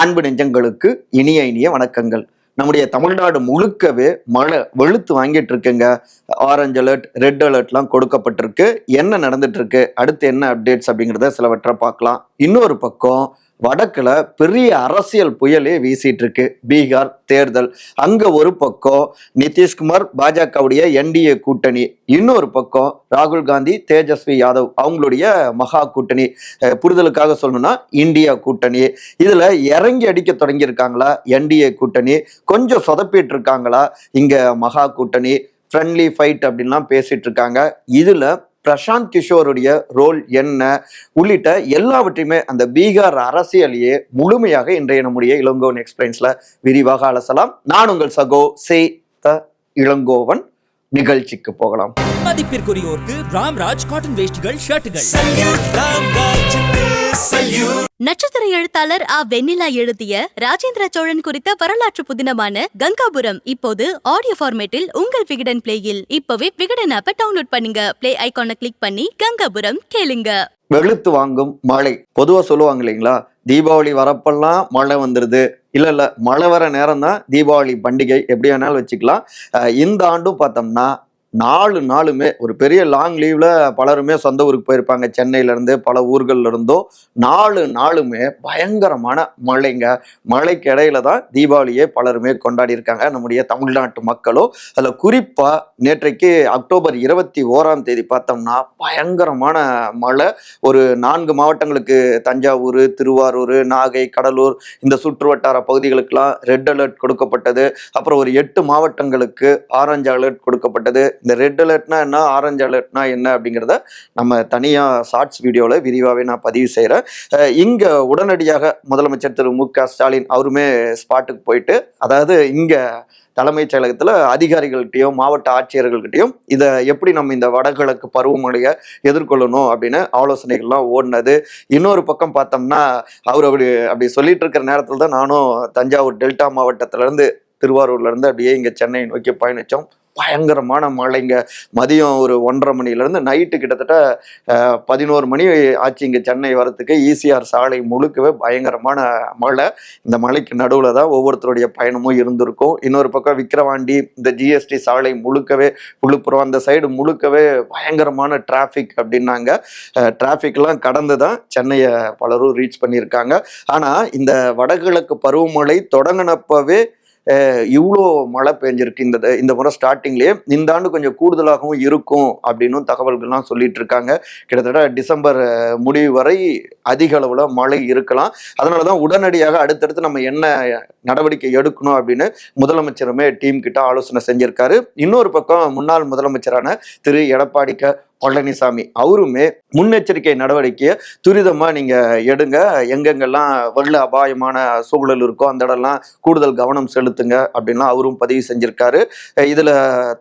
அன்பு நெஞ்சங்களுக்கு இனிய இனிய வணக்கங்கள். நம்முடைய தமிழ்நாடு முழுக்கவே மழை வெளுத்து வாங்கிட்டு இருக்குங்க. ஆரஞ்சு அலர்ட் ரெட் அலர்ட்லாம் கொடுக்கப்பட்டிருக்கு. என்ன நடந்துட்டு இருக்கு? அடுத்து என்ன அப்டேட்ஸ் அப்படிங்கிறத சிலவற்றை பார்க்கலாம். இன்னொரு பக்கம் வடக்குல பெரிய அரசியல் புயலே வீசிட்டு இருக்கு பீகார் தேர்தல். அங்க ஒரு பக்கம் நிதிஷ்குமார் பாஜகவுடைய என்டிஏ கூட்டணி. இன்னொரு பக்கம் ராகுல் காந்தி தேஜஸ்வி யாதவ் அவங்களுடைய மகா கூட்டணி. புரிதலுக்காக சொல்லணும்னா இந்தியா கூட்டணி. இதுல இறங்கி அடிக்க தொடங்கியிருக்காங்களா? என்டிஏ கூட்டணி. கொஞ்சம் சொதப்பிட்டு இருக்காங்களா இங்க மகா கூட்டணி. ஃப்ரெண்ட்லி ஃபைட் அப்படின்லாம் பேசிட்டு இருக்காங்க இதுல பிரசாந்த் கிஷோருடைய ரோல் என்ன? உள்ளிட்ட எல்லாவற்றையுமே அந்த பீகார் அரசியலையே முழுமையாக இன்றைய நம்முடைய இளங்கோவன் எக்ஸ்பிளைன்ஸ்ல விரிவாக அலசலாம். நான் உங்கள் சகோ சே த இளங்கோவன். நிகழ்ச்சிக்கு போகலாம். மதிப்பிற்குரியோருக்கு ராம்ராஜ் காட்டன் வேஷ்டிகள் ஷர்ட்டுகள். நட்சத்திர எழுத்தாளர் ஆ. வெண்ணிலா எழுதிய ராஜேந்திர சோழன் குறித்த வரலாற்று புதினமான கங்காபுரம் இப்போது ஆடியோ ஃபார்மேட்டில் உங்கள் விகடன் பிளேயில் இப்பவே விகடன் ஆப்பை டவுன்லோட் பண்ணுங்க. பிளே ஐகானை கிளிக் பண்ணி கங்காபுரம் கேளுங்க. வெளுத்து வாங்கும் மழை. பொதுவா சொல்லுவாங்க இல்லைங்களா? தீபாவளி வரப்பெல்லாம் மழை வந்துருது. இல்ல இல்ல. மழை வர நேரம் தான் தீபாவளி பண்டிகை. எப்படி வேணாலும் வச்சுக்கலாம். இந்த ஆண்டும் பார்த்தோம்னா நாலு நாளுமே ஒரு பெரிய லாங் லீவ்ல பலருமே சொந்த ஊருக்கு போயிருப்பாங்க. சென்னையிலேருந்து பல ஊர்கள்ல இருந்தோ நாலு நாளுமே பயங்கரமான மழைங்க. மழைக்கு இடையில தான் தீபாவளியே பலருமே கொண்டாடி இருக்காங்க. நம்முடைய தமிழ்நாட்டு மக்களோ அதில் குறிப்பாக நேற்றைக்கு அக்டோபர் இருபத்தி ஓராம் தேதி பார்த்தோம்னா பயங்கரமான மழை. ஒரு நான்கு மாவட்டங்களுக்கு தஞ்சாவூர் திருவாரூர் நாகை கடலூர் இந்த சுற்று வட்டார பகுதிகளுக்கெல்லாம் ரெட் அலர்ட் கொடுக்கப்பட்டது. அப்புறம் ஒரு எட்டு மாவட்டங்களுக்கு ஆரஞ்சு அலர்ட் கொடுக்கப்பட்டது. இந்த ரெட் அலர்ட்னா என்ன ஆரஞ்சு அலர்ட்னா என்ன அப்படிங்கிறத நம்ம தனியாக ஷார்ட்ஸ் வீடியோவில் விரிவாகவே நான் பதிவு செய்கிறேன் இங்கே உடனடியாக முதலமைச்சர் திரு மு க ஸ்டாலின் அவருமே ஸ்பாட்டுக்கு போயிட்டு அதாவது இங்கே தலைமைச் செயலகத்தில் அதிகாரிகள்கிட்டையும் மாவட்ட ஆட்சியர்கள்கிட்டயும் இதை எப்படி நம்ம இந்த வடகிழக்கு பருவமழையை எதிர்கொள்ளணும் அப்படின்னு ஆலோசனைகள்லாம் ஓடினது. இன்னொரு பக்கம் பார்த்தோம்னா அவர் அப்படி அப்படி சொல்லிட்டு இருக்கிற நேரத்தில் தான் நானும் தஞ்சாவூர் டெல்டா மாவட்டத்திலேருந்து திருவாரூர்லேருந்து அப்படியே இங்கே சென்னை நோக்கி பயணித்தோம். பயங்கரமான மழைங்க. மதியம் ஒரு ஒன்றரை மணிலேருந்து நைட்டு கிட்டத்தட்ட பதினோரு மணி ஆச்சு இங்கே சென்னை வரத்துக்கு ஈசிஆர் சாலை முழுக்கவே பயங்கரமான மழை. இந்த மலைக்கு நடுவில் தான் ஒவ்வொருத்தருடைய பயணமும் இருந்திருக்கும். இன்னொரு பக்கம் விக்கிரவாண்டி இந்த ஜிஎஸ்டி சாலை முழுக்கவே விழுப்புரம் அந்த சைடு முழுக்கவே பயங்கரமான டிராஃபிக் அப்படின்னாங்க. டிராஃபிக்லாம் கடந்து தான் சென்னையை பலரும் ரீச் பண்ணியிருக்காங்க. ஆனால் இந்த வடகிழக்கு பருவமழை தொடங்கினப்பவே இவ்வளோ மழை பெஞ்சிருக்கு இந்த இந்த முறை ஸ்டார்டிங்லேயே இந்த ஆண்டு கொஞ்சம் கூடுதலாகவும் இருக்கும் அப்படின்னும் தகவல்கள்லாம் சொல்லிட்டு இருக்காங்க. கிட்டத்தட்ட டிசம்பர் முடிவு வரை அதிக அளவில் மழை இருக்கலாம். அதனால தான் உடனடியாக அடுத்தடுத்து நம்ம என்ன நடவடிக்கை எடுக்கணும் அப்படின்னு முதலமைச்சருமே டீம் கிட்ட ஆலோசனை செஞ்சிருக்காரு. இன்னொரு பக்கம் முன்னாள் முதலமைச்சரான திரு. எடப்பாடி க பழனிசாமி. அவருமே முன்னெச்சரிக்கை நடவடிக்கையை துரிதமா நீங்க எடுங்க. எங்கெங்கெல்லாம் வெள்ள அபாயமான சூழல் இருக்கோ அந்த இடம்லாம் கூடுதல் கவனம் செலுத்துங்க அப்படின்லாம் அவரும் பதிவு செஞ்சிருக்காரு. இதில் இதுல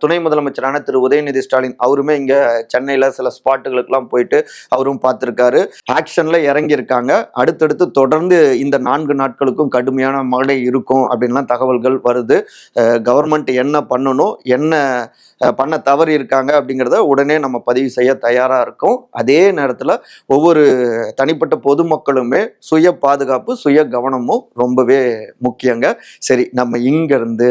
துணை முதலமைச்சரான திரு. உதயநிதி ஸ்டாலின் அவருமே இங்க சென்னையில சில ஸ்பாட்டுகளுக்கெல்லாம் போயிட்டு அவரும் பார்த்திருக்காரு. ஆக்ஷன்ல இறங்கியிருக்காங்க. அடுத்தடுத்து தொடர்ந்து இந்த நான்கு நாட்களுக்கும் கடுமையான மழை இருக்கும் அப்படின்லாம் தகவல்கள் வருது. கவர்மெண்ட் என்ன பண்ணணும் என்ன பண்ண தவறி இருக்காங்க அப்படிங்கிறத உடனே நம்ம பதிவு செய்ய தயாராக இருக்கும். அதே நேரத்தில் ஒவ்வொரு தனிப்பட்ட பொதுமக்களுமே சுய பாதுகாப்பு சுய கவனமும் ரொம்பவே முக்கியங்க. சரி நம்ம இங்கேருந்து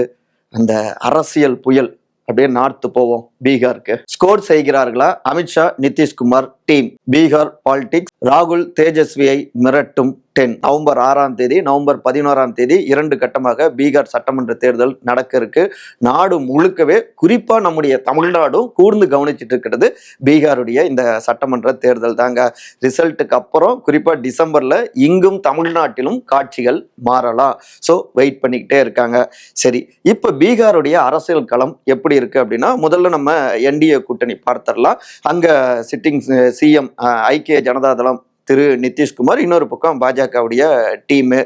அந்த அரசியல் புயல் அப்படியே நார்த்து போவோம் பீகாருக்கு. ஸ்கோர் செய்கிறார்களா? அமித்ஷா நிதிஷ்குமார் டீம். பீகார் பாலிடிக்ஸ் ராகுல் தேஜஸ்வியை மிரட்டும் டென். நவம்பர் ஆறாம் தேதி நவம்பர் பதினோராம் தேதி இரண்டு கட்டமாக பீகார் சட்டமன்ற தேர்தல் நடக்க இருக்கு. நாடு முழுக்கவே குறிப்பா நம்முடைய தமிழ்நாடும் கூர்ந்து கவனிச்சிட்டு இருக்கிறது பீகாருடைய இந்த சட்டமன்ற தேர்தல் தாங்க. ரிசல்ட்டுக்கு அப்புறம் குறிப்பா டிசம்பர்ல இங்கும் தமிழ்நாட்டிலும் காட்சிகள் மாறலாம் ஸோ வெயிட் பண்ணிக்கிட்டே இருக்காங்க. சரி இப்போ பீகாருடைய அரசியல் களம் எப்படி இருக்கு அப்படின்னா முதல்ல நம்ம என்டிஏ கூட்டணி பார்த்துடலாம். அங்க சிட்டிங் சிஎம் ஐக்கிய ஜனதா தளம் திரு நிதிஷ்குமார் இன்னொரு பக்கம் பாஜகவுடைய டீமு.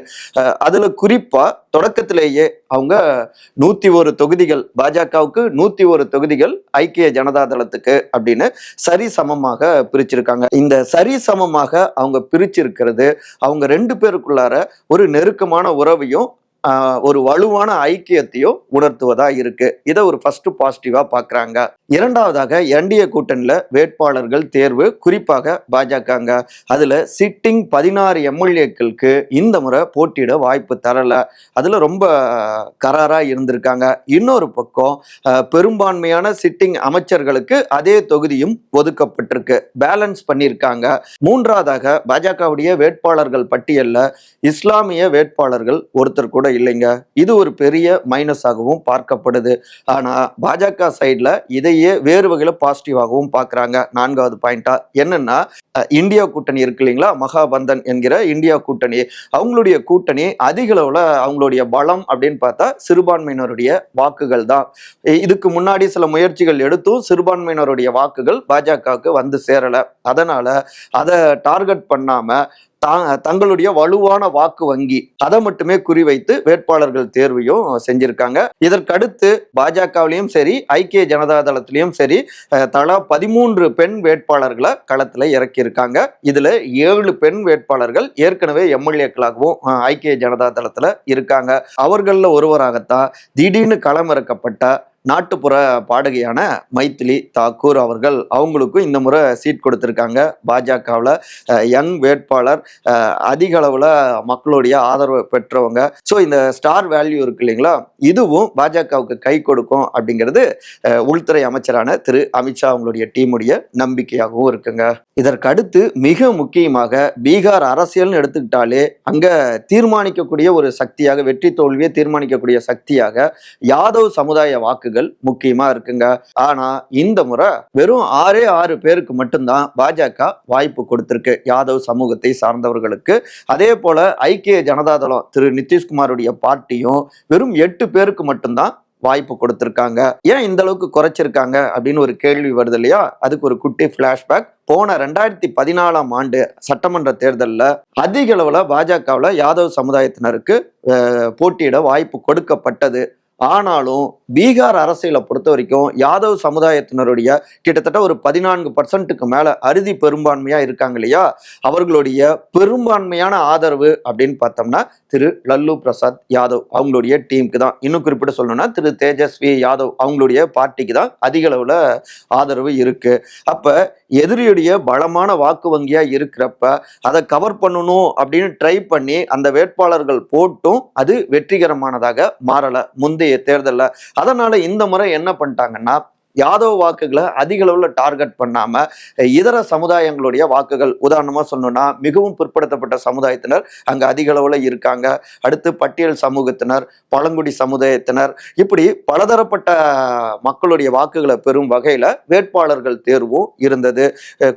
அதில் குறிப்பாக தொடக்கத்திலேயே அவங்க நூற்றி ஒரு தொகுதிகள் பாஜகவுக்கு நூற்றி ஒரு தொகுதிகள் ஐக்கிய ஜனதா தளத்துக்கு அப்படின்னு சரி சமமாக பிரிச்சிருக்காங்க. இந்த சரி சமமாக அவங்க பிரிச்சிருக்கிறது அவங்க ரெண்டு பேருக்குள்ளார ஒரு நெருக்கமான உறவையும் ஒரு வலுவான ஐக்கியத்தையும் உணர்த்துவதா இருக்கு. இதை ஒரு ஃபர்ஸ்ட் பாசிட்டிவா பாக்குறாங்க. இரண்டாவதாக என்டிஏ கூட்டணியில வேட்பாளர்கள் தேர்வு குறிப்பாக பாஜகங்க. அதுல சிட்டிங் பதினாறு எம்எல்ஏக்களுக்கு இந்த முறை போட்டியிட வாய்ப்பு தரல. அதுல ரொம்ப கராரா இருந்திருக்காங்க. இன்னொரு பக்கம் பெரும்பான்மையான சிட்டிங் அமைச்சர்களுக்கு அதே தொகுதியும் ஒதுக்கப்பட்டிருக்கு. பேலன்ஸ் பண்ணியிருக்காங்க. மூன்றாவதாக பாஜகவுடைய வேட்பாளர்கள் பட்டியல்ல இஸ்லாமிய வேட்பாளர்கள் ஒருத்தர் கூட இல்லைங்க. இது ஒரு பெரிய மைனஸாகவும் பார்க்கப்படுது. ஆனா பாஜக சைட்ல இதையே வேறு வகையில பாசிட்டிவாகவும் பார்க்கறாங்க. நான்காவது பாயிண்டா என்னன்னா இந்தியா கூட்டணி இருக்கு இல்லைங்களா? மகாபந்தன் என்கிற இந்தியா கூட்டணி. அவங்களுடைய கூட்டணி அதிக அளவில் அவங்களுடைய பலம் அப்படின்னு பார்த்தா சிறுபான்மையினருடைய வாக்குகள் தான். இதுக்கு முன்னாடி சில முயற்சிகள் எடுத்தும் சிறுபான்மையினருடைய வாக்குகள் பாஜகவுக்கு வந்து சேரலை. அதனால அதை டார்கெட் பண்ணாம தா- தங்களுடைய வலுவான வாக்கு வங்கி அதை மட்டுமே குறிவைத்து வேட்பாளர்கள் தேர்வையும் செஞ்சிருக்காங்க. இதற்கடுத்து பாஜகவிலையும் சரி ஐக்கிய ஜனதா தளத்திலையும் சரி தலா பதிமூன்று பெண் வேட்பாளர்களை களத்துல இருக்காங்க. இதுல ஏழு பெண் வேட்பாளர்கள் ஏற்கனவே எம்எல்ஏக்களாகவும் ஐக்கிய ஜனதா தளத்துல இருக்காங்க. அவர்கள்ல ஒருவராகத்தான் திடீர்னு களமிறக்கப்பட்ட நாட்டுப்புற பாடகையான மைத்திலி தாக்கூர் அவர்கள் அவங்களுக்கும் இந்த முறை சீட் கொடுத்துருக்காங்க. பாஜகவில் யங் வேட்பாளர் அதிக அளவில் மக்களுடைய ஆதரவு பெற்றவங்க. ஸோ இந்த ஸ்டார் வேல்யூ இருக்கு இல்லைங்களா? இதுவும் பாஜகவுக்கு கை கொடுக்கும் அப்படிங்கிறது உள்துறை அமைச்சரான திரு அமித்ஷா அவங்களுடைய டீமுடைய நம்பிக்கையாகவும் இருக்குங்க. இதற்கடுத்து மிக முக்கியமாக பீகார் அரசியல்னு எடுத்துக்கிட்டாலே அங்கே தீர்மானிக்கக்கூடிய ஒரு சக்தியாக வெற்றி தோல்வியை தீர்மானிக்கக்கூடிய சக்தியாக யாதவ் சமுதாய வாக்குகள் முக்கியமா இருக்குங்க. ஆனா இந்த முறை வெறும் ஆறே ஆறு பேருக்கு மட்டும்தான் பாஜக வாய்ப்பு கொடுத்திருக்கு. யாதவ் சமூகத்தை சார்ந்தவர்களுக்கு. அதே போல ஐக்கிய ஜனதாதளம் திரு நிதிஷ்குமாருடைய பார்ட்டியும் வெறும் எட்டு பேருக்கு மட்டும்தான் வாய்ப்பு கொடுத்திருக்காங்க. ஏன் இந்த அளவுக்கு குறைச்சிருக்காங்க? அப்படின்னு ஒரு கேள்வி வருது இல்லையா? அதுக்கு ஒரு குட்டி ஃபிளாஷ்பேக் போன ரெண்டாயிரத்தி பதினாலாம் ஆண்டு சட்டமன்ற தேர்தலில் அதிக அளவில் பாஜகவில் யாதவ் சமுதாயத்தினருக்கு போட்டியிட வாய்ப்பு கொடுக்கப்பட்டது. ஆனாலும் பீகார் அரசியலை பொறுத்த வரைக்கும் யாதவ் சமுதாயத்தினருடைய கிட்டத்தட்ட ஒரு பதினான்கு பர்சன்ட்டுக்கு மேலே அறுதி பெரும்பான்மையாக இருக்காங்க இல்லையா? அவர்களுடைய பெரும்பான்மையான ஆதரவு அப்படின்னு பார்த்தோம்னா திரு லல்லு பிரசாத் யாதவ் அவங்களுடைய டீமுக்கு தான். இன்னும் குறிப்பிட்டு சொல்லணும்னா திரு தேஜஸ்வி யாதவ் அவங்களுடைய பார்ட்டிக்கு தான் அதிக அளவில் ஆதரவு இருக்கு. அப்ப எதிரியுடைய பலமான வாக்கு வங்கியா இருக்கிறப்ப அதை கவர் பண்ணணும் அப்படின்னு ட்ரை பண்ணி அந்த வேட்பாளர்கள் போட்டும் அது வெற்றிகரமானதாக மாறலை. முந்தைய தேர்தலில் அதனால இந்த முறை என்ன பண்ணிட்டாங்கன்னா யாதவ் வாக்குகளை அதிக அளவில் டார்கெட் பண்ணாம இதர சமுதாயங்களுடைய வாக்குகள் உதாரணமா சொன்னோம்னா மிகவும் பிற்படுத்தப்பட்ட சமுதாயத்தினர் அங்க அதிக அளவில் இருக்காங்க. அடுத்து பட்டியல் சமூகத்தினர் பழங்குடி சமுதாயத்தினர் இப்படி பலதரப்பட்ட மக்களுடைய வாக்குகளை பெறும் வகையில வேட்பாளர்கள் தேர்வும் இருந்தது.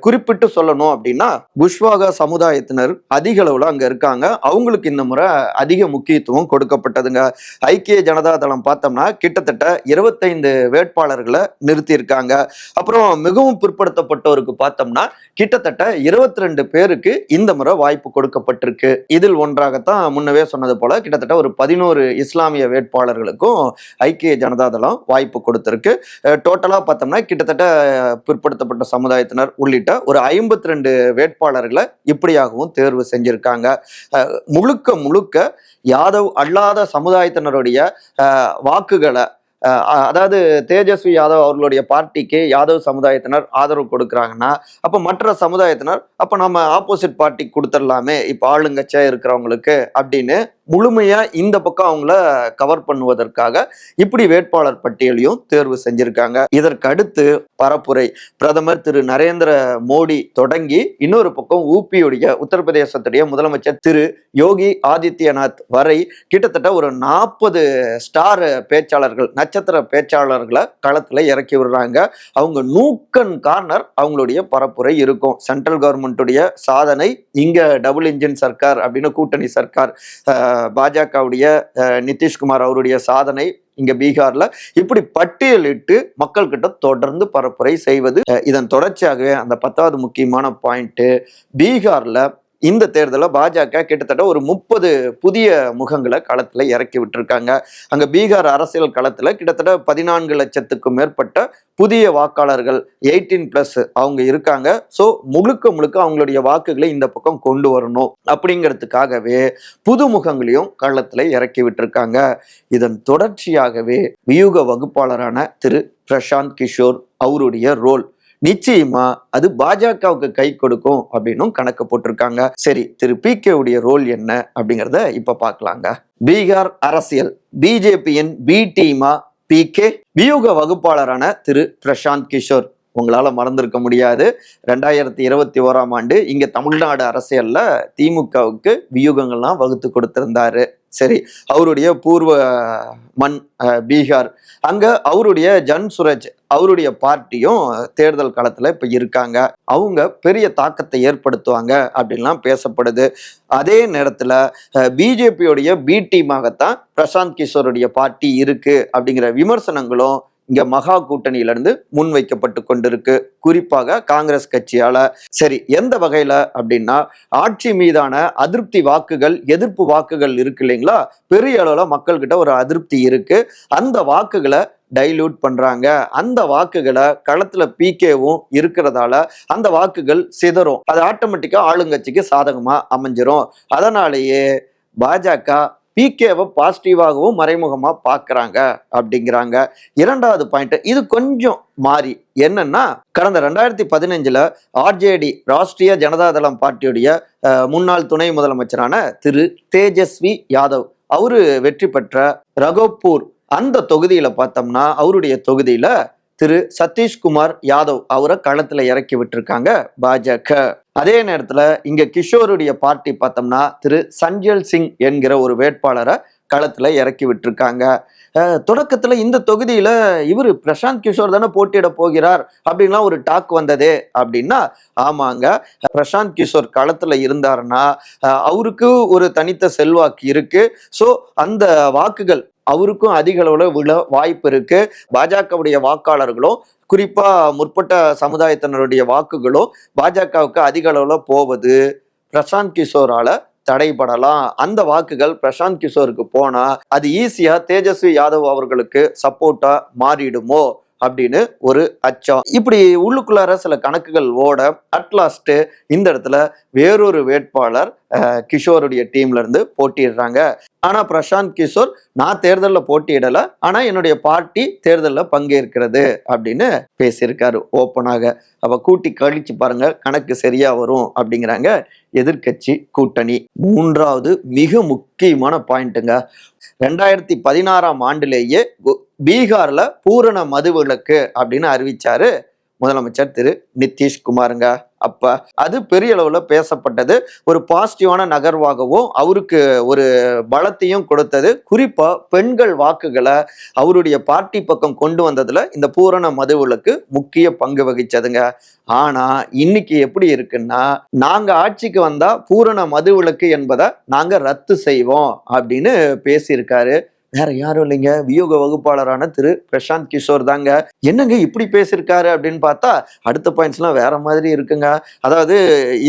குறிப்பிட்டு சொல்லணும் அப்படின்னா குஷ்வாகா சமுதாயத்தினர் அதிக அளவில் அங்க இருக்காங்க. அவங்களுக்கு இந்த முறை அதிக முக்கியத்துவம் கொடுக்கப்பட்டதுங்க. ஐக்கிய ஜனதா தளம் பார்த்தோம்னா கிட்டத்தட்ட இருபத்தைந்து வேட்பாளர்களை நிறுத்தியிருக்காங்க. அப்புறம் மிகவும் பிற்படுத்தப்பட்டோருக்கு பார்த்தோம்னா கிட்டத்தட்ட இருபத்தி ரெண்டு பேருக்கு இந்த முறை வாய்ப்பு கொடுக்கப்பட்டிருக்கு. இதில் ஒன்றாகத்தான் முன்னவே சொன்னது போல கிட்டத்தட்ட ஒரு பதினோரு இஸ்லாமிய வேட்பாளர்களுக்கும் ஐக்கிய ஜனதா தளம் வாய்ப்பு கொடுத்திருக்கு. டோட்டலாக பார்த்தோம்னா கிட்டத்தட்ட பிற்படுத்தப்பட்ட சமுதாயத்தினர் உள்ளிட்ட ஒரு ஐம்பத்தி ரெண்டு வேட்பாளர்களை இப்படியாகவும் தேர்வு செஞ்சிருக்காங்க. முழுக்க முழுக்க யாதவ் அல்லாத சமுதாயத்தினருடைய வாக்குகளை அதாவது தேஜஸ்வி யாதவ் அவர்களுடைய பார்ட்டிக்கு யாதவ் சமுதாயத்தினர் ஆதரவு கொடுக்குறாங்கன்னா அப்போ மற்ற சமுதாயத்தினர் அப்போ நம்ம ஆப்போசிட் பார்ட்டி கொடுத்துடலாமே இப்போ ஆளுங்கட்சியா இருக்கிறவங்களுக்கு அப்படின்னு முழுமையாக இந்த பக்கம் அவங்கள கவர் பண்ணுவதற்காக இப்படி வேட்பாளர் பட்டியலையும் தேர்வு செஞ்சிருக்காங்க. இதற்கு அடுத்து பரப்புரை. பிரதமர் திரு நரேந்திர மோடி தொடங்கி இன்னொரு பக்கம் ஊபியுடைய உத்தரப்பிரதேசத்துடைய முதலமைச்சர் திரு யோகி ஆதித்யநாத் வரை கிட்டத்தட்ட ஒரு நாற்பது ஸ்டார் பேச்சாளர்கள் நட்சத்திர பேச்சாளர்களை களத்தில் இறக்கி விடுறாங்க. அவங்க நூக்கன் கார்னர் அவங்களுடைய பரப்புரை இருக்கும். சென்ட்ரல் கவர்மெண்ட்டுடைய சாதனை இங்கே டபுள் இன்ஜின் சர்க்கார் அப்படின்னு கூட்டணி சர்க்கார் பாஜகவுடைய அஹ், நிதிஷ்குமார் அவருடைய சாதனை இங்க பீகார்ல. இப்படி பட்டியலிட்டு மக்கள் கிட்ட தொடர்ந்து பரப்புரை செய்வது இதன் தொடர்ச்சியாகவே அந்த பத்தாவது முக்கியமான பாயிண்ட் பீகார்ல இந்த தேர்தலில் பாஜக கிட்டத்தட்ட ஒரு முப்பது புதிய முகங்களை களத்தில் இறக்கி விட்டுருக்காங்க. அங்கே பீகார் அரசியல் களத்தில் கிட்டத்தட்ட பதினான்கு லட்சத்துக்கும் மேற்பட்ட புதிய வாக்காளர்கள் எயிட்டீன் பிளஸ் அவங்க இருக்காங்க. ஸோ முழுக்க முழுக்க அவங்களுடைய வாக்குகளை இந்த பக்கம் கொண்டு வரணும் அப்படிங்கிறதுக்காகவே புது முகங்களையும் இறக்கி விட்டுருக்காங்க. இதன் தொடர்ச்சியாகவே வியூக வகுப்பாளரான திரு பிரசாந்த் கிஷோர் அவருடைய ரோல் நிச்சயமா அது பாஜகவுக்கு கை கொடுக்கும் அப்படின்னும் கணக்கு போட்டிருக்காங்க. சரி திரு பி உடைய ரோல் என்ன அப்படிங்கிறத இப்ப பாக்கலாங்க. பீகார் அரசியல். பிஜேபியின் பி டீமா பி கே? வியூக வகுப்பாளரான திரு பிரசாந்த் கிஷோர். உங்களால் மறந்திருக்க முடியாது. ரெண்டாயிரத்தி இருபத்தி ஓராம் ஆண்டு இங்கே தமிழ்நாடு அரசியலில் திமுகவுக்கு வியூகங்கள்லாம் வகுத்து கொடுத்துருந்தாரு. சரி அவருடைய பூர்வ மண் பீகார். அங்கே அவருடைய ஜன் சுரஜ் அவருடைய பார்ட்டியும் தேர்தல் காலத்தில் இப்போ இருக்காங்க. அவங்க பெரிய தாக்கத்தை ஏற்படுத்துவாங்க அப்படின்லாம் பேசப்படுது. அதே நேரத்தில் பிஜேபியோடைய பி டீமாகத்தான் பிரசாந்த் கிஷோருடைய பார்ட்டி இருக்குது அப்படிங்கிற விமர்சனங்களும் இங்க மகா கூட்டணியிலிருந்து முன்வைக்கப்பட்டு கொண்டிருக்கு. குறிப்பாக காங்கிரஸ் கட்சியால. சரி எந்த வகையில அப்படின்னா ஆட்சி மீதான அதிருப்தி வாக்குகள் எதிர்ப்பு வாக்குகள் இருக்கு இல்லைங்களா? பெரிய அளவுல மக்கள்கிட்ட ஒரு அதிருப்தி இருக்கு. அந்த வாக்குகளை டைல்யூட் பண்றாங்க. அந்த வாக்குகளை களத்துல பிகேவும் இருக்கிறதால அந்த வாக்குகள் சிதறும். அது ஆட்டோமேட்டிக்கா ஆளுங்கட்சிக்கு சாதகமா அமைஞ்சிரும். அதனாலேயே பாஜக பிகேவை பாசிட்டிவாகவும் மறைமுகமாக பார்க்குறாங்க அப்படிங்கிறாங்க. இரண்டாவது பாயிண்ட் இது கொஞ்சம் மாறி. என்னன்னா கடந்த ரெண்டாயிரத்தி பதினஞ்சில் ஆர்ஜேடி ராஷ்டிரிய ஜனதாதளம் பார்ட்டியுடைய முன்னாள் துணை முதலமைச்சரான திரு தேஜஸ்வி யாதவ் அவரு வெற்றி பெற்ற ரகோப்பூர் அந்த தொகுதியில் பார்த்தோம்னா அவருடைய தொகுதியில் திரு சதீஷ்குமார் யாதவ் அவரை களத்துல இறக்கி விட்டுருக்காங்க பாஜக. அதே நேரத்துல இங்க கிஷோருடைய பார்ட்டி பார்த்தோம்னா திரு சஞ்சல் சிங் என்கிற ஒரு வேட்பாளரை களத்துல இறக்கி விட்டுருக்காங்க. தொடக்கத்தில் தொடக்கத்துல இந்த தொகுதியில இவர் பிரசாந்த் கிஷோர் தானே போட்டியிட போகிறார் அப்படின்லாம் ஒரு டாக் வந்ததே அப்படின்னா ஆமாங்க. பிரசாந்த் கிஷோர் களத்துல இருந்தாருன்னா அவருக்கு ஒரு தனித்த செல்வாக்கு இருக்கு. ஸோ அந்த வாக்குகள் அவருக்கும் அதிக அளவுல விழ வாய்ப்பு இருக்கு. பாஜகவுடைய வாக்காளர்களும் குறிப்பா முற்பட்ட சமுதாயத்தினருடைய வாக்குகளும் பாஜகவுக்கு அதிக அளவுல போவது பிரசாந்த் கிஷோரால தடைபடலாம். அந்த வாக்குகள் பிரசாந்த் கிஷோருக்கு போனா அது ஈஸியா தேஜஸ்வி யாதவ் அவர்களுக்கு சப்போர்ட்டா மாறிடுமோ? அப்படின்னு ஒரு அச்சம். இப்படி உள்ளுக்குள்ளார சில கணக்குகள் ஓட அட்லாஸ்ட் இந்த இடத்துல வேறொரு வேட்பாளர் கிஷோருடைய டீம்ல இருந்து போட்டிடுறாங்க ஆனா பிரசாந்த் கிஷோர் நான் தேர்தலில் போட்டியிடல ஆனா என்னுடைய பார்ட்டி தேர்தலில் பங்கேற்கிறது அப்படின்னு பேசியிருக்காரு ஓப்பனாக அப்ப கூட்டி கழிச்சு பாருங்க கணக்கு சரியா வரும் அப்படிங்கிறாங்க எதிர்க்கட்சி கூட்டணி. மூன்றாவது மிக முக்கியமான பாயிண்ட்டுங்க ரெண்டாயிரத்தி பதினாறாம் ஆண்டிலேயே கு- பீகார்ல பூரண மதுவிலக்கு அப்படின்னு அறிவிச்சாரு. முதலமைச்சர் திரு நிதிஷ்குமாருங்க. அப்ப அது பெரிய அளவுல பேசப்பட்டது. ஒரு பாசிட்டிவான நகர்வாகவும் அவருக்கு ஒரு பலத்தையும் கொடுத்தது. குறிப்பா பெண்கள் வாக்குகளை அவருடைய பார்ட்டி பக்கம் கொண்டு வந்ததுல இந்த பூரண மதுவிலக்கு முக்கிய பங்கு வகிச்சதுங்க. ஆனா இன்னைக்கு எப்படி இருக்குன்னா நாங்க ஆட்சிக்கு வந்தா பூரண மதுவிலக்கு என்பதை நாங்க ரத்து செய்வோம் அப்படின்னு பேசியிருக்காரு. வேற யாரும் இல்லைங்க. வியோக வகுப்பாளரான திரு பிரசாந்த் கிஷோர் தாங்க. என்னங்க இப்படி பேசியிருக்காரு அப்படின்னு பார்த்தா அடுத்த பாயிண்ட்ஸ்லாம் வேற மாதிரி இருக்குங்க. அதாவது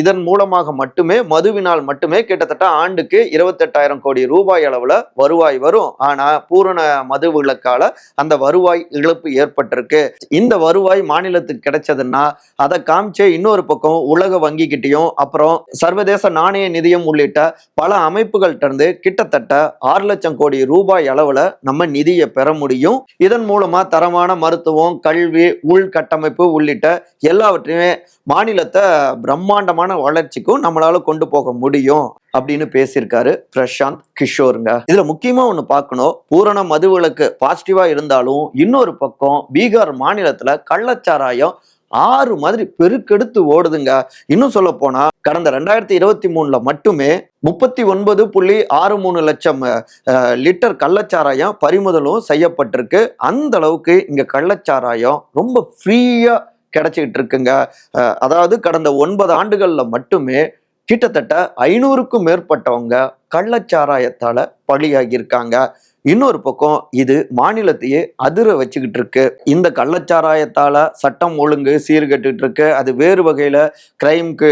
இதன் மூலமாக மட்டுமே மதுவினால் மட்டுமே கிட்டத்தட்ட ஆண்டுக்கு இருபத்தெட்டாயிரம் கோடி ரூபாய் அளவில் வருவாய் வரும். ஆனால் பூரண மது விளக்கால அந்த வருவாய் இழப்பு ஏற்பட்டிருக்கு. இந்த வருவாய் மாநிலத்துக்கு கிடைச்சதுன்னா அதை காமிச்சே இன்னொரு பக்கம் உலக வங்கிக்கிட்டையும் அப்புறம் சர்வதேச நாணய நிதியம் உள்ளிட்ட பல அமைப்புகள்ட்ட இருந்து கிட்டத்தட்ட ஆறு லட்சம் கோடி ரூபாய் அளவுல நம்ம நிதியை பெற முடியும். இதன் மூலமா தரமான மருத்துவம் கல்வி உள்கட்டமைப்பு உள்ளிட்ட எல்லாவற்றையுமே மாநிலத்தை பிரம்மாண்டமான வளர்ச்சிக்கும் நம்மளால கொண்டு போக முடியும் அப்படின்னு பேசியிருக்காரு பிரசாந்த் கிஷோருங்க. இதுல முக்கியமா ஒண்ணு பார்க்கணும். பூரண மதுவிலக்கு பாசிட்டிவா இருந்தாலும் இன்னொரு பக்கம் பீகார் மாநிலத்துல கள்ளச்சாராயம் ஆறு மாதிரி பெருக்கெடுத்து ஓடுதுங்க. இன்னும் சொல்ல போனா கடந்த ரெண்டாயிரத்தி இருபத்தி மூணுல மட்டுமே முப்பத்தி ஒன்பது புள்ளி ஆறு மூணு லட்சம் லிட்டர் கள்ளச்சாராயம் பறிமுதலும் செய்யப்பட்டிருக்கு. அந்த அளவுக்கு இங்க கள்ளச்சாராயம் ரொம்ப ஃப்ரீயா கிடைச்சிக்கிட்டு இருக்குங்க. அதாவது கடந்த ஒன்பது ஆண்டுகள்ல மட்டுமே கிட்டத்தட்ட ஐநூறுக்கும் மேற்பட்டவங்க கள்ளச்சாராயத்தால பலியாகியிருக்காங்க. இன்னொரு பக்கம் இது மாநிலத்தையே அதிர வச்சுக்கிட்டு இருக்கு இந்த கள்ளச்சாராயத்தால சட்டம் ஒழுங்கு சீர்கட்டு இருக்கு அது வேறு வகையில கிரைம்க்கு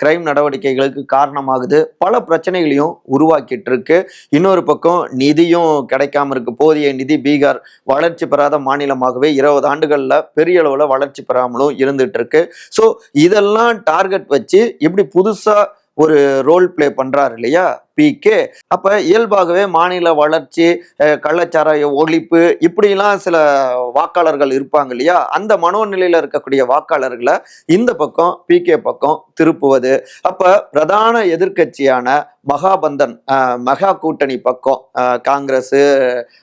கிரைம் நடவடிக்கைகளுக்கு காரணமாகுது. பல பிரச்சனைகளையும் உருவாக்கிட்டு இருக்கு இன்னொரு பக்கம் நிதியும் கிடைக்காம இருக்கு. போதிய நிதி பீகார் வளர்ச்சி பெறாத மாநிலமாகவே இருபது ஆண்டுகள்ல பெரிய அளவுல வளர்ச்சி பெறாமலும் இருந்துட்டு இருக்கு ஸோ இதெல்லாம் டார்கெட் வச்சு இப்படி புதுசா ஒரு ரோல் ப்ளே பண்றாரு இல்லையா? பிகே அப்ப இயல்பாகவே மாநில வளர்ச்சி அஹ், கள்ளச்சாராய ஒழிப்பு இப்படிலாம் சில வாக்காளர்கள் இருப்பாங்க இல்லையா? அந்த மனோநிலையில இருக்கக்கூடிய வாக்காளர்களை இந்த பக்கம் பிகே பக்கம் திருப்புவது. அப்ப பிரதான எதிர்க்கட்சியான மகாபந்தன் மகா கூட்டணி பக்கம் காங்கிரஸ்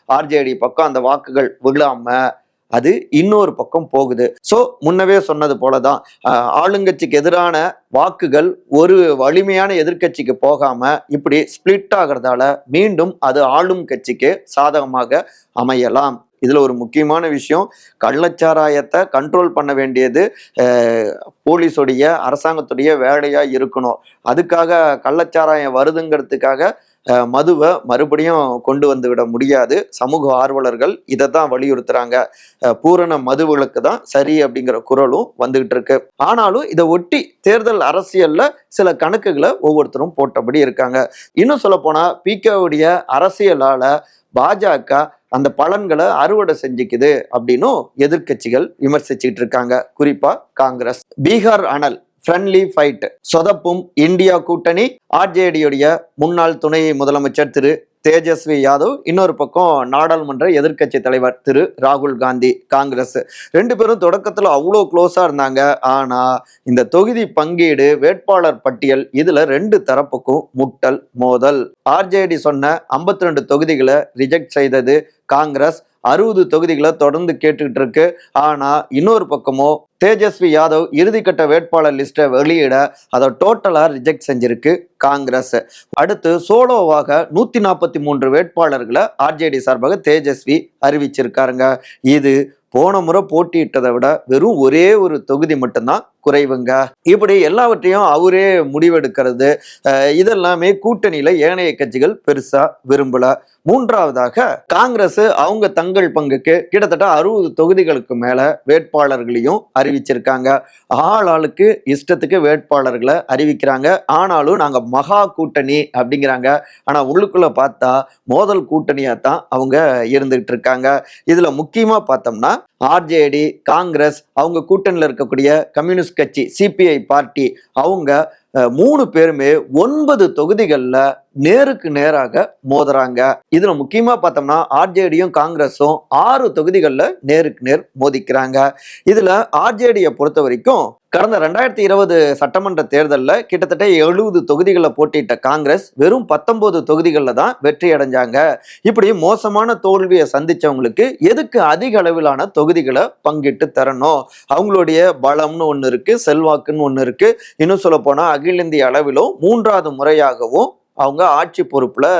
ஆர்ஜேடி பக்கம் அந்த வாக்குகள் விழாம அது இன்னொரு பக்கம் போகுது. ஸோ முன்னவே சொன்னது போலதான் தான் ஆளுங்கட்சிக்கு எதிரான வாக்குகள் ஒரு வலிமையான எதிர்க்கட்சிக்கு போகாம இப்படி ஸ்பிளிட் ஆகிறதால மீண்டும் அது ஆளும் கட்சிக்கு சாதகமாக அமையலாம். இதுல ஒரு முக்கியமான விஷயம் கள்ளச்சாராயத்தை கண்ட்ரோல் பண்ண வேண்டியது போலீஸுடைய அரசாங்கத்துடைய வேலையா இருக்கணும். அதுக்காக கள்ளச்சாராயம் வருதுங்கிறதுக்காக மதுவை மறுபடியும் கொண்டு வந்து விட முடியாது. சமூக ஆர்வலர்கள் இதை தான் வலியுறுத்துறாங்க பூரண மதுவிலக்கு தான் சரி அப்படிங்கிற குரலும் வந்துகிட்டு இருக்கு. ஆனாலும் இதை ஒட்டி தேர்தல் அரசியல்ல சில கணக்குகளை ஒவ்வொருத்தரும் போட்டபடி இருக்காங்க. இன்னும் சொல்ல போனா பிகேவுடைய அரசியலால பாஜக அந்த பலன்களை அறுவடை செஞ்சுக்குது அப்படின்னும் எதிர்க்கட்சிகள் விமர்சிச்சுட்டு இருக்காங்க. குறிப்பா காங்கிரஸ். பீகார் அனல் ஃப்ரெண்ட்லி ஃபைட் சொதப்பும் இந்தியா கூட்டணி. ஆர்ஜேடியுடைய முன்னாள் துணை முதலமைச்சர் திரு தேஜஸ்வி யாதவ் இன்னொரு பக்கம் நாடாளுமன்ற எதிர்க்கட்சி தலைவர் திரு ராகுல் காந்தி காங்கிரஸ். ரெண்டு பேரும் தொடக்கத்தில் அவ்வளோ க்ளோஸாக இருந்தாங்க. ஆனால் இந்த தொகுதி பங்கீடு வேட்பாளர் பட்டியல் இதில் ரெண்டு தரப்புக்கும் முட்டல் மோதல். ஆர்ஜேடி சொன்ன 52 ரெண்டு தொகுதிகளை ரிஜெக்ட் செய்தது காங்கிரஸ். அறுபது தொகுதிகளை தொடர்ந்து கேட்டுக்கிட்டு இருக்கு ஆனா இன்னொரு பக்கமோ தேஜஸ்வி யாதவ் இறுதிக்கட்ட வேட்பாளர் லிஸ்ட்டை வெளியிட அதை டோட்டலா ரிஜெக்ட் செஞ்சிருக்கு காங்கிரஸ். அடுத்து சோலோவாக நூத்தி நாற்பத்தி மூன்று வேட்பாளர்களை ஆர்ஜேடி சார்பாக தேஜஸ்வி அறிவிச்சிருக்காருங்க. இது போன முறை போட்டியிட்டதை விட வெறும் ஒரே ஒரு தொகுதி மட்டும்தான் குறைவுங்க. இப்படி எல்லாவற்றையும் அவரே முடிவெடுக்கிறது. இதெல்லாமே கூட்டணியில ஏனைய கட்சிகள் பெருசா விரும்பல. மூன்றாவதாக காங்கிரஸ் அவங்க தங்கள் பங்குக்கு கிட்டத்தட்ட அறுபது தொகுதிகளுக்கு மேல வேட்பாளர்களையும் அறிவிச்சிருக்காங்க. ஆள் ஆளுக்கு இஷ்டத்துக்கு வேட்பாளர்களை அறிவிக்கிறாங்க. ஆனாலும் நாங்க மகா கூட்டணி அப்படிங்கிறாங்க. ஆனா உள்ளுக்குள்ள பார்த்தா மோதல் கூட்டணியா தான் அவங்க இருந்துகிட்டு இருக்காங்க. இதுல முக்கியமா பார்த்தோம்னா ஆர்ஜேடி காங்கிரஸ் அவங்க கூட்டணியில் இருக்கக்கூடிய கம்யூனிஸ்ட் கட்சி சிபிஐ பார்ட்டி அவங்க மூணு பேருமே ஒன்பது தொகுதிகளில் நேருக்கு நேராக மோதுறாங்க. இதுல முக்கியமா பார்த்தோம்னா ஆர்ஜேடியும் காங்கிரஸும் ஆறு தொகுதிகளில் நேருக்கு நேர் மோதிக்கிறாங்க. இதுல ஆர்ஜேடியை பொறுத்த வரைக்கும் கடந்த ரெண்டாயிரத்தி இருபது சட்டமன்ற தேர்தலில் கிட்டத்தட்ட எழுபது தொகுதிகளில் போட்டியிட்ட காங்கிரஸ் வெறும் பத்தொன்பது தொகுதிகளில் தான் வெற்றி அடைஞ்சாங்க. இப்படி மோசமான தோல்வியை சந்திச்சவங்களுக்கு எதுக்கு அதிக அளவிலான தொகுதிகளை பங்கிட்டு தரணும்? அவங்களுடைய பலம்னு ஒன்று இருக்கு செல்வாக்குன்னு ஒன்று இருக்கு. இன்னும் சொல்ல போனால் அகில இந்திய அளவிலும் மூன்றாவது முறையாகவும் அவங்க ஆட்சி பொறுப்பில்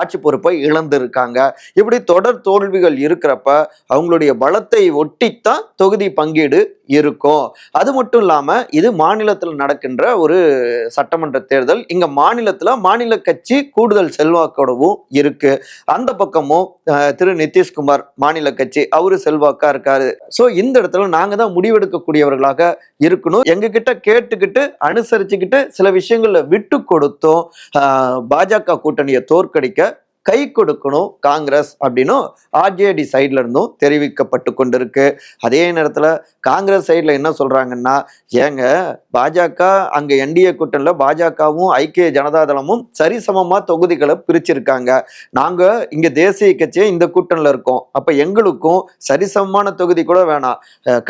ஆட்சி பொறுப்பை இழந்திருக்காங்க. இப்படி தொடர் தோல்விகள் இருக்கிறப்ப அவங்களுடைய பலத்தை ஒட்டித்தான் தொகுதி பங்கீடு இருக்கும். அது மட்டும் இல்லாமல் இது மாநிலத்தில் நடக்கின்ற ஒரு சட்டமன்ற தேர்தல். இங்கே மாநிலத்தில் மாநில கட்சி கூடுதல் செல்வாக்கோடவும் இருக்கு. அந்த பக்கமும் திரு நிதிஷ்குமார் மாநில கட்சி அவரு செல்வாக்கா இருக்காரு. ஸோ இந்த இடத்துல நாங்கள் தான் முடிவெடுக்கக்கூடியவர்களாக இருக்கணும். எங்ககிட்ட கேட்டுக்கிட்டு அனுசரிச்சுக்கிட்டு சில விஷயங்களில் விட்டு கொடுத்தும். பாஜக கூட்டணியை தோற்கடிக்க கை கொடுக்கணும் காங்கிரஸ் அப்படின்னும் ஆர்ஜேடி சைட்ல இருந்தும் தெரிவிக்கப்பட்டு கொண்டிருக்கு. அதே நேரத்தில் காங்கிரஸ் சைட்ல என்ன சொல்றாங்கன்னா ஏங்க பாஜக அங்க என்டிஏ கூட்டணியில் பாஜகவும் ஐக்கிய ஜனதாதளமும் சரிசமமா தொகுதிகளை பிரிச்சிருக்காங்க. நாங்க இங்க தேசிய கட்சியே இந்த கூட்டணியில் இருக்கோம். அப்ப எங்களுக்கும் சரிசமமான தொகுதி கூட வேணாம்.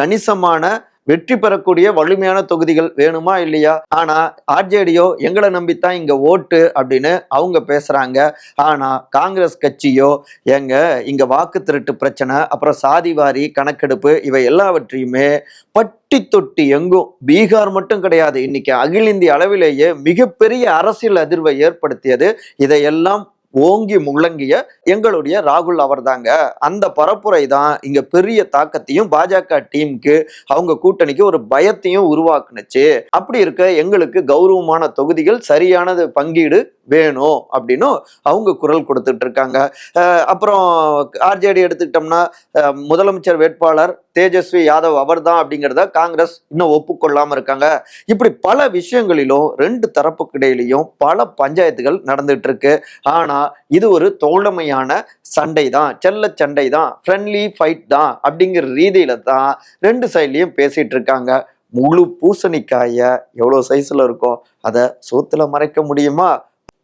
கணிசமான வெற்றி பெறக்கூடிய வலிமையான தொகுதிகள் வேணுமா இல்லையா? ஆனா ஆர்ஜேடியோ எங்களை நம்பித்தான் இங்க ஓட்டு அப்படின்னு அவங்க பேசுறாங்க. ஆனா காங்கிரஸ் கட்சியோ எங்க இங்க வாக்கு திருட்டு பிரச்சனை அப்புறம் சாதிவாரி கணக்கெடுப்பு இவை எல்லாவற்றையுமே பட்டி தொட்டி எங்கும். பீகார் மட்டும் கிடையாது. இன்னைக்கு அகில இந்திய அளவிலேயே மிகப்பெரிய அரசியல் அதிர்வை ஏற்படுத்தியது. இதையெல்லாம் ஓங்கி முழங்கிய எங்களுடைய ராகுல் அவர்தாங்க. அந்த பரப்புரை தான் இங்க பெரிய தாக்கத்தையும் பாஜக டீமுக்கு அவங்க கூட்டணிக்கு ஒரு பயத்தையும் உருவாக்குனுச்சு. அப்படி இருக்க எங்களுக்கு கௌரவமான தொகுதிகள் சரியானது பங்கீடு வேணும் அப்படின்னு அவங்க குரல் கொடுத்துட்டு இருக்காங்க. அப்புறம் ஆர்ஜேடி எடுத்துக்கிட்டோம்னா முதலமைச்சர் வேட்பாளர் தேஜஸ்வி யாதவ் அவர் தான் அப்படிங்கிறத காங்கிரஸ் இன்னும் ஒப்புக்கொள்ளாம இருக்காங்க. இப்படி பல விஷயங்களிலும் ரெண்டு தரப்புக்கு இடையிலையும் பல பஞ்சாயத்துகள் நடந்துட்டு இருக்கு ஆனா இது ஒரு தோழமையான சண்டை தான் செல்ல சண்டை தான் ஃப்ரெண்ட்லி ஃபைட் தான் அப்படிங்கிற ரீதியில தான் ரெண்டு சைட்லயும் பேசிட்டு இருக்காங்க. முழு பூசணிக்காய எவ்வளோ சைஸில் இருக்கும் அதை சோத்துல மறைக்க முடியுமா?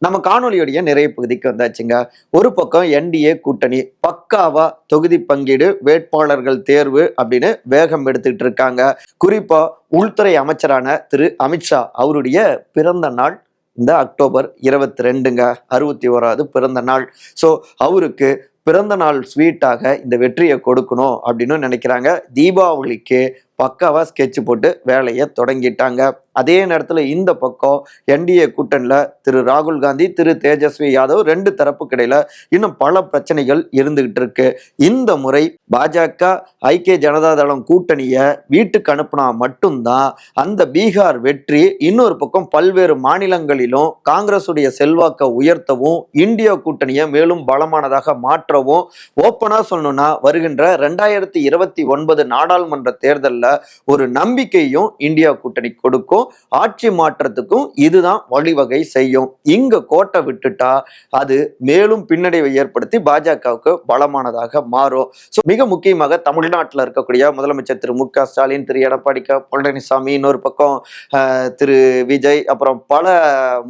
நம்ம காணொலியுடைய நிறைய பகுதிக்கு வந்தாச்சுங்க. ஒரு பக்கம் என்டிஏ கூட்டணி பக்காவா தொகுதி பங்கீடு வேட்பாளர்கள் தேர்வு அப்படின்னு வேகம் எடுத்துக்கிட்டு இருக்காங்க. குறிப்பா உள்துறை அமைச்சரான திரு அமித்ஷா அவருடைய பிறந்த நாள் இந்த அக்டோபர் இருபத்தி ரெண்டுங்க அறுபத்தி ஓராவது பிறந்த நாள். ஸோ அவருக்கு பிறந்த நாள் ஸ்வீட்டாக இந்த வெற்றியை கொடுக்கணும் அப்படின்னு நினைக்கிறாங்க. தீபாவளிக்கு பக்காவாக ஸ்கெட்ச் போட்டு வேலையை தொடங்கிட்டாங்க. அதே நேரத்தில் இந்த பக்கம் என்டிஏ கூட்டணியில் திரு ராகுல் காந்தி திரு தேஜஸ்வி யாதவ் ரெண்டு தரப்புக்கு இடையில இன்னும் பல பிரச்சனைகள் இருந்துகிட்டு இருக்கு. இந்த முறை பாஜக ஐக்கிய ஜனதா தளம் கூட்டணியை வீட்டுக்கு அனுப்புனா மட்டும்தான் அந்த பீகார் வெற்றி இன்னொரு பக்கம் பல்வேறு மாநிலங்களிலும் காங்கிரசுடைய செல்வாக்கை உயர்த்தவும் இந்தியா கூட்டணியை மேலும் பலமானதாக மாற்றவும் ஓப்பனாக சொல்லணும்னா வருகின்ற ரெண்டாயிரத்தி இருபத்தி ஒன்பது நாடாளுமன்ற தேர்தலில் ஒரு நம்பிக்கையும் இந்தியா கூட்டணி கொடுக்கும். ஆட்சி மாற்றத்துக்கும் இதுதான் வழிவகை செய்யும். இங்க கோட்டை விட்டுட்டா அது மேலும் பின்னடைவை ஏற்படுத்தி பாஜகவுக்கு பலமானதாக மாறும். ஸோ மிக முக்கியமாக தமிழ்நாட்டில் இருக்கக்கூடிய முதலமைச்சர் திரு மு க ஸ்டாலின் திரு எடப்பாடி க பழனிசாமி இன்னொரு பக்கம் அஹ், திரு விஜய் அப்புறம் பல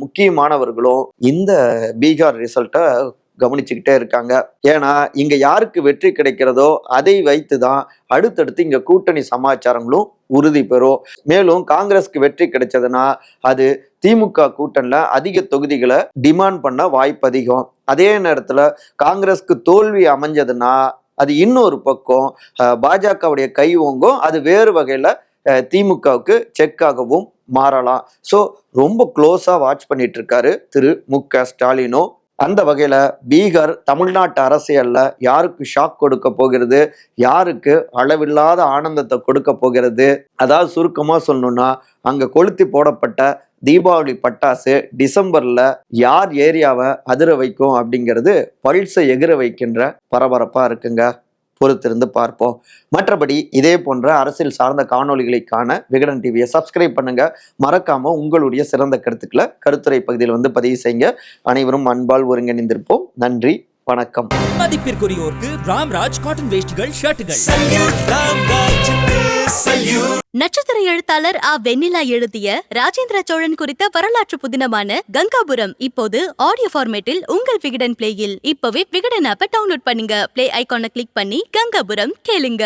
முக்கியமானவர்களும் இந்த பீகார் ரிசல்ட்டை கவனிச்சுக்கிட்டே இருக்காங்க. ஏன்னா இங்க யாருக்கு வெற்றி கிடைக்கிறதோ அதை வைத்து தான் அடுத்தடுத்து இங்க கூட்டணி சமாச்சாரங்களும் உறுதி பெறும். மேலும் காங்கிரஸ்க்கு வெற்றி கிடைச்சதுன்னா அது திமுக கூட்டணில அதிக தொகுதிகளை டிமாண்ட் பண்ண வாய்ப்பு அதிகம். அதே நேரத்துல காங்கிரஸ்க்கு தோல்வி அமைஞ்சதுன்னா அது இன்னொரு பக்கம் பாஜகவுடைய கை ஓங்கும் அது வேறு வகையில திமுகவுக்கு செக்காகவும் மாறலாம். ஸோ ரொம்ப க்ளோஸாக வாட்ச் பண்ணிட்டு இருக்காரு திரு மு க ஸ்டாலினும். அந்த வகையில் பீகார் தமிழ்நாட்டு அரசியலில் யாருக்கு ஷாக் கொடுக்க போகிறது? யாருக்கு அளவில்லாத ஆனந்தத்தை கொடுக்க போகிறது? அதாவது சுருக்கமாக சொல்லணும்னா அங்கே கொளுத்தி போடப்பட்ட தீபாவளி பட்டாசு டிசம்பரில் யார் ஏரியாவை அதிர வைக்கும் அப்படிங்கிறது பல்ஸை எகிர வைக்கின்ற பரபரப்பாக இருக்குங்க. பொறுத்திருந்து பார்ப்போம். மற்றபடி இதே போன்ற அரசியல் சார்ந்த காணொளிகளை காண விகடன் டிவியை சப்ஸ்கிரைப் பண்ணுங்க. மறக்காம உங்களுடைய சிறந்த கருத்துக்களை கருத்துரை பகுதியில் வந்து பதிவு செய்யுங்க. அனைவரும் அன்பால் ஒருங்கிணைந்திருப்போம். நன்றி வணக்கம். மதிப்பிற்குரியோருக்கு ராம்ராஜ் காட்டன் வேஷ்டிகள் ஷர்ட்டுகள் நட்சத்திர எழுத்தாளர் ஆ. வெண்ணிலா எழுதிய ராஜேந்திர சோழன் குறித்த வரலாற்று புதினமான கங்காபுரம் இப்போது ஆடியோ ஃபார்மேட்டில் உங்கள் விகடன் பிளேயில் இப்பவே விகடன் ஆப்பை டவுன்லோட் பண்ணுங்க. பிளே ஐகானை கிளிக் பண்ணி கங்காபுரம் கேளுங்க.